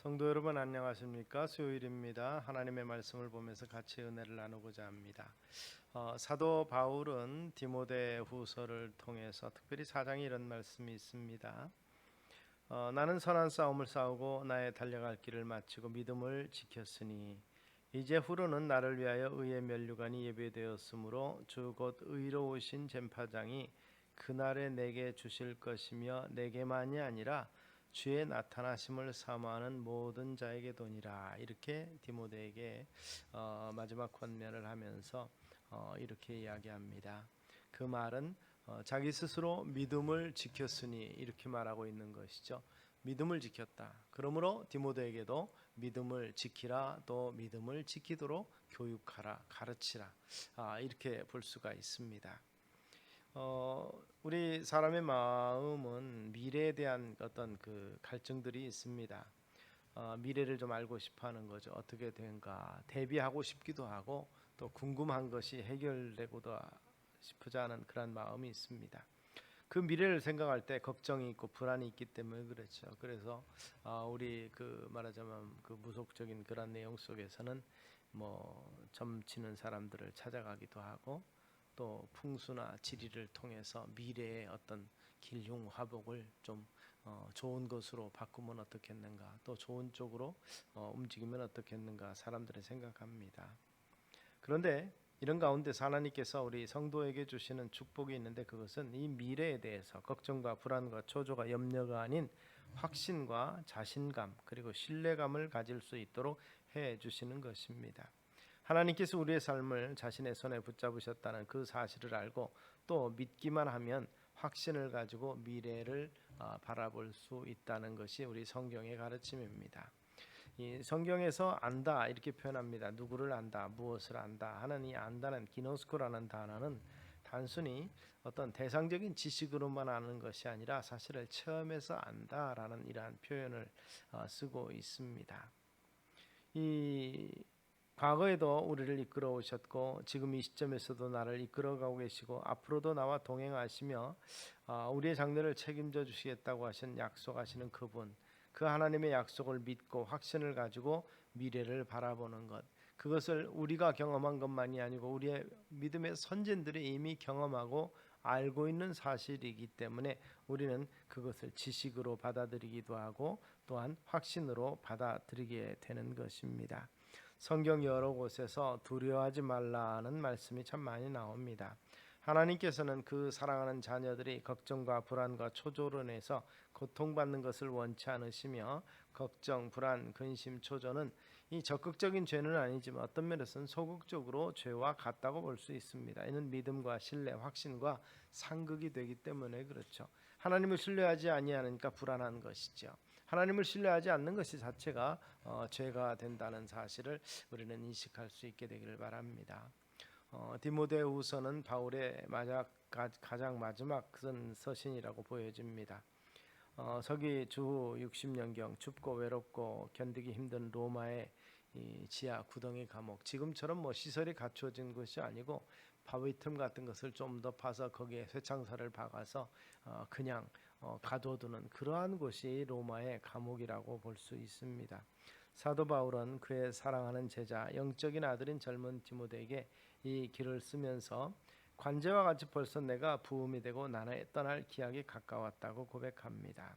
성도 여러분 안녕하십니까? 수요일입니다. 하나님의 말씀을 보면서 같이 은혜를 나누고자 합니다. 어, 사도 바울은 디모데 후서를 통해서 특별히 사장에 이런 말씀이 있습니다. 어, 나는 선한 싸움을 싸우고 나의 달려갈 길을 마치고 믿음을 지켰으니 이제 후로는 나를 위하여 의의 면류관이 예배되었으므로 주 곧 의로우신 잼파장이 그날에 내게 주실 것이며 내게만이 아니라 주의 나타나심을 사모하는 모든 자에게 도니라 이렇게 디모데에게 어, 마지막 권면을 하면서 어, 이렇게 이야기합니다. 그 말은 어, 자기 스스로 믿음을 지켰으니 이렇게 말하고 있는 것이죠. 믿음을 지켰다. 그러므로 디모데에게도 믿음을 지키라 또 믿음을 지키도록 교육하라 가르치라 아, 이렇게 볼 수가 있습니다. 어, 우리 사람의 마음은 미래에 대한 어떤 그 갈증들이 있습니다. 어, 미래를 좀 알고 싶어하는 거죠. 어떻게 된가 대비하고 싶기도 하고 또 궁금한 것이 해결되고도 싶지 않은 그런 마음이 있습니다. 그 미래를 생각할 때 걱정이 있고 불안이 있기 때문에 그렇죠. 그래서 아, 우리 그 말하자면 그 무속적인 그런 내용 속에서는 뭐 점치는 사람들을 찾아가기도 하고 또 풍수나 지리를 통해서 미래의 어떤 길흉 화복을 좀 어, 좋은 것으로 바꾸면 어떻겠는가 또 좋은 쪽으로 어, 움직이면 어떻겠는가 사람들은 생각합니다. 그런데 이런 가운데서 하나님께서 우리 성도에게 주시는 축복이 있는데 그것은 이 미래에 대해서 걱정과 불안과 초조가 염려가 아닌 확신과 자신감 그리고 신뢰감을 가질 수 있도록 해 주시는 것입니다. 하나님께서 우리의 삶을 자신의 손에 붙잡으셨다는 그 사실을 알고 또 믿기만 하면 확신을 가지고 미래를 아, 바라볼 수 있다는 것이 우리 성경의 가르침입니다. 이 성경에서 안다 이렇게 표현합니다. 누구를 안다, 무엇을 안다 하는 이 안다는 기노스코라는 단어는 단순히 어떤 대상적인 지식으로만 아는 것이 아니라 사실을 체험해서 안다라는 이러한 표현을 어, 쓰고 있습니다. 이 과거에도 우리를 이끌어 오셨고 지금 이 시점에서도 나를 이끌어 가고 계시고 앞으로도 나와 동행하시며 아, 우리의 장래를 책임져 주시겠다고 하신 약속하시는 그분 그 하나님의 약속을 믿고 확신을 가지고 미래를 바라보는 것 그것을 우리가 경험한 것만이 아니고 우리의 믿음의 선진들이 이미 경험하고 알고 있는 사실이기 때문에 우리는 그것을 지식으로 받아들이기도 하고 또한 확신으로 받아들이게 되는 것입니다. 성경 여러 곳에서 두려워하지 말라는 말씀이 참 많이 나옵니다. 하나님께서는 그 사랑하는 자녀들이 걱정과 불안과 초조로 인해서 고통받는 것을 원치 않으시며 걱정, 불안, 근심, 초조는 이 적극적인 죄는 아니지만 어떤 면에서는 소극적으로 죄와 같다고 볼 수 있습니다. 이는 믿음과 신뢰, 확신과 상극이 되기 때문에 그렇죠. 하나님을 신뢰하지 아니하니까 불안한 것이죠. 하나님을 신뢰하지 않는 것이 자체가 어, 죄가 된다는 사실을 우리는 인식할 수 있게 되기를 바랍니다. 어, 디모데후서는 바울의 마지막, 가장 마지막 선 서신이라고 보여집니다. 어, 서기 주 60년경 춥고 외롭고 견디기 힘든 로마의 이 지하 구덩이 감옥 지금처럼 뭐 시설이 갖춰진 것이 아니고 바위 틈 같은 것을 좀 더 파서 거기에 쇠창살을 박아서 어, 그냥 어, 가둬두는 그러한 곳이 로마의 감옥이라고 볼 수 있습니다. 사도 바울은 그의 사랑하는 제자 영적인 아들인 젊은 디모데에게 이 길을 쓰면서 관제와 같이 벌써 내가 부음이 되고 나는 떠날 기약이 가까웠다고 고백합니다.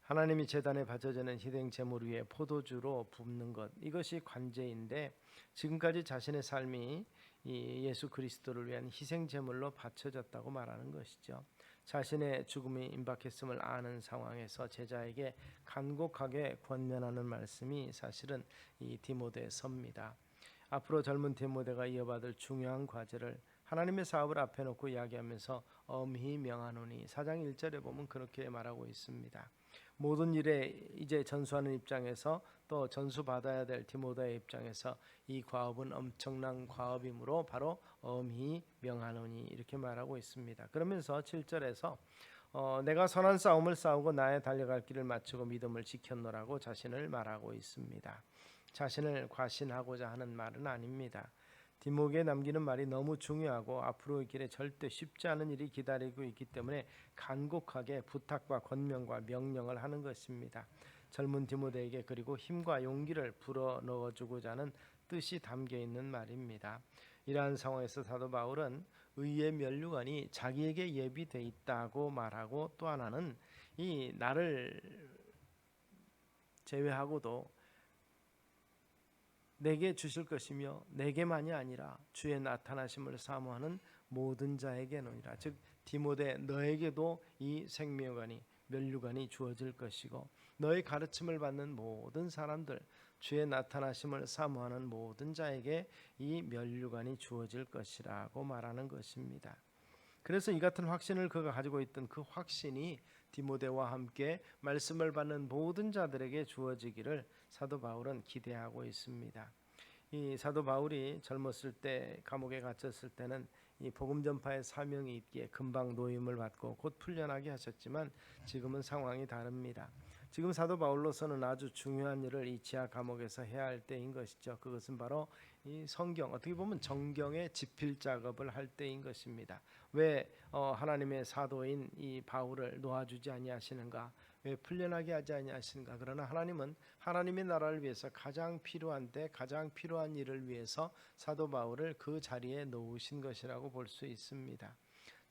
하나님이 제단에 바쳐지는 희생 제물 위에 포도주로 붓는 것 이것이 관제인데 지금까지 자신의 삶이 이 예수 그리스도를 위한 희생 제물로 바쳐졌다고 말하는 것이죠. 자신의 죽음이 임박했음을 아는 상황에서 제자에게 간곡하게 권면하는 말씀이 사실은 이 디모데서입니다. 앞으로 젊은 디모데가 이어받을 중요한 과제를 하나님의 사업을 앞에 놓고 이야기하면서 엄히 명하노니 사장 1절에 보면 그렇게 말하고 있습니다. 모든 일에 이제 전수하는 입장에서 또 전수 받아야 될 디모데의 입장에서 이 과업은 엄청난 과업이므로 바로 엄히 명하노니 이렇게 말하고 있습니다. 그러면서 7절에서 어, 내가 선한 싸움을 싸우고 나의 달려갈 길을 마치고 믿음을 지켰노라고 자신을 말하고 있습니다. 자신을 과신하고자 하는 말은 아닙니다. 뒷목에 남기는 말이 너무 중요하고 앞으로의 길에 절대 쉽지 않은 일이 기다리고 있기 때문에 간곡하게 부탁과 권명과 명령을 하는 것입니다. 젊은 디모데에게 그리고 힘과 용기를 불어 넣어주고자 하는 뜻이 담겨 있는 말입니다. 이러한 상황에서 사도 바울은 의의 면류관이 자기에게 예비돼 있다고 말하고 또 하나는 이 나를 제외하고도 내게 주실 것이며 내게만이 아니라 주의 나타나심을 사모하는 모든 자에게노니라 즉 디모데 너에게도 이 생명관이 면류관이 주어질 것이고 너의 가르침을 받는 모든 사람들 주의 나타나심을 사모하는 모든 자에게 이 면류관이 주어질 것이라고 말하는 것입니다. 그래서 이 같은 확신을 그가 가지고 있던 그 확신이 디모데와 함께 말씀을 받는 모든 자들에게 주어지기를 사도 바울은 기대하고 있습니다. 이 사도 바울이 젊었을 때 감옥에 갇혔을 때는 이 복음 전파의 사명이 있기에 금방 노임을 받고 곧 풀려나게 하셨지만 지금은 상황이 다릅니다. 지금 사도 바울로서는 아주 중요한 일을 이 지하 감옥에서 해야 할 때인 것이죠. 그것은 바로 이 성경 어떻게 보면 정경의 집필 작업을 할 때인 것입니다. 왜 어, 하나님의 사도인 이 바울을 놓아주지 아니하시는가? 왜 풀려나게 하지 아니하시는가? 그러나 하나님은 하나님의 나라를 위해서 가장 필요한데 가장 필요한 일을 위해서 사도 바울을 그 자리에 놓으신 것이라고 볼 수 있습니다.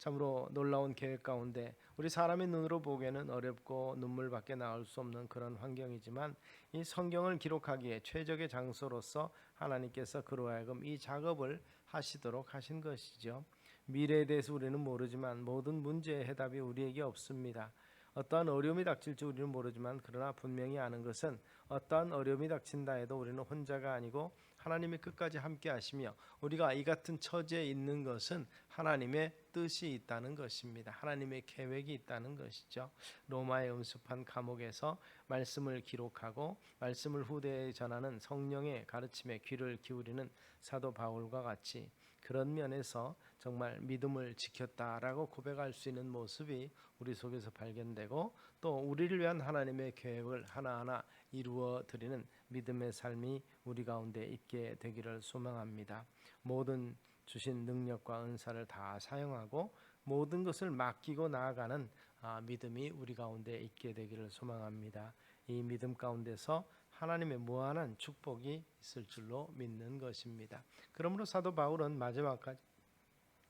참으로 놀라운 계획 가운데 우리 사람의 눈으로 보기에는 어렵고 눈물밖에 나올 수 없는 그런 환경이지만 이 성경을 기록하기에 최적의 장소로서 하나님께서 그로 하여금 이 작업을 하시도록 하신 것이죠. 미래에 대해서 우리는 모르지만 모든 문제의 해답이 우리에게 없습니다. 어떠한 어려움이 닥칠지 우리는 모르지만 그러나 분명히 아는 것은 어떠한 어려움이 닥친다 해도 우리는 혼자가 아니고 하나님이 끝까지 함께 하시며 우리가 이 같은 처지에 있는 것은 하나님의 뜻이 있다는 것입니다. 하나님의 계획이 있다는 것이죠. 로마의 음습한 감옥에서 말씀을 기록하고 말씀을 후대에 전하는 성령의 가르침에 귀를 기울이는 사도 바울과 같이 그런 면에서 정말 믿음을 지켰다라고 고백할 수 있는 모습이 우리 속에서 발견되고 또 우리를 위한 하나님의 계획을 하나하나 이루어 드리는 믿음의 삶이 우리 가운데 있게 되기를 소망합니다. 모든 주신 능력과 은사를 다 사용하고 모든 것을 맡기고 나아가는 아, 믿음이 우리 가운데 있게 되기를 소망합니다. 이 믿음 가운데서 하나님의 무한한 축복이 있을 줄로 믿는 것입니다. 그러므로 사도 바울은 마지막까지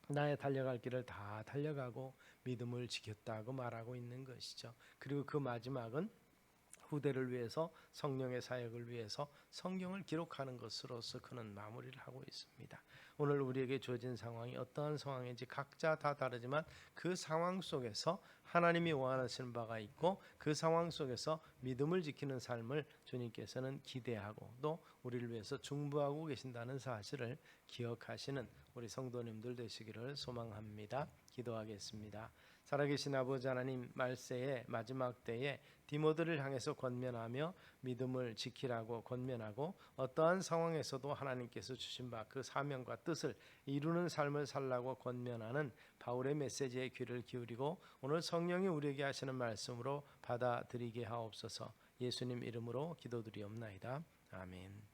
나의 달려갈 길을 다 달려가고 믿음을 지켰다고 말하고 있는 것이죠. 그리고 그 마지막은 후대를 위해서 성령의 사역을 위해서 성경을 기록하는 것으로서 그는 마무리를 하고 있습니다. 오늘 우리에게 주어진 상황이 어떠한 상황인지 각자 다 다르지만 그 상황 속에서 하나님이 원하시는 바가 있고 그 상황 속에서 믿음을 지키는 삶을 주님께서는 기대하고 또 우리를 위해서 중보하고 계신다는 사실을 기억하시는 우리 성도님들 되시기를 소망합니다. 기도하겠습니다. 살아계신 아버지 하나님 말세의 마지막 때에 디모들을 향해서 권면하며 믿음을 지키라고 권면하고 어떠한 상황에서도 하나님께서 주신 바 그 사명과 뜻을 이루는 삶을 살라고 권면하는 바울의 메시지에 귀를 기울이고 오늘 성령이 우리에게 하시는 말씀으로 받아들이게 하옵소서 예수님 이름으로 기도드리옵나이다. 아멘.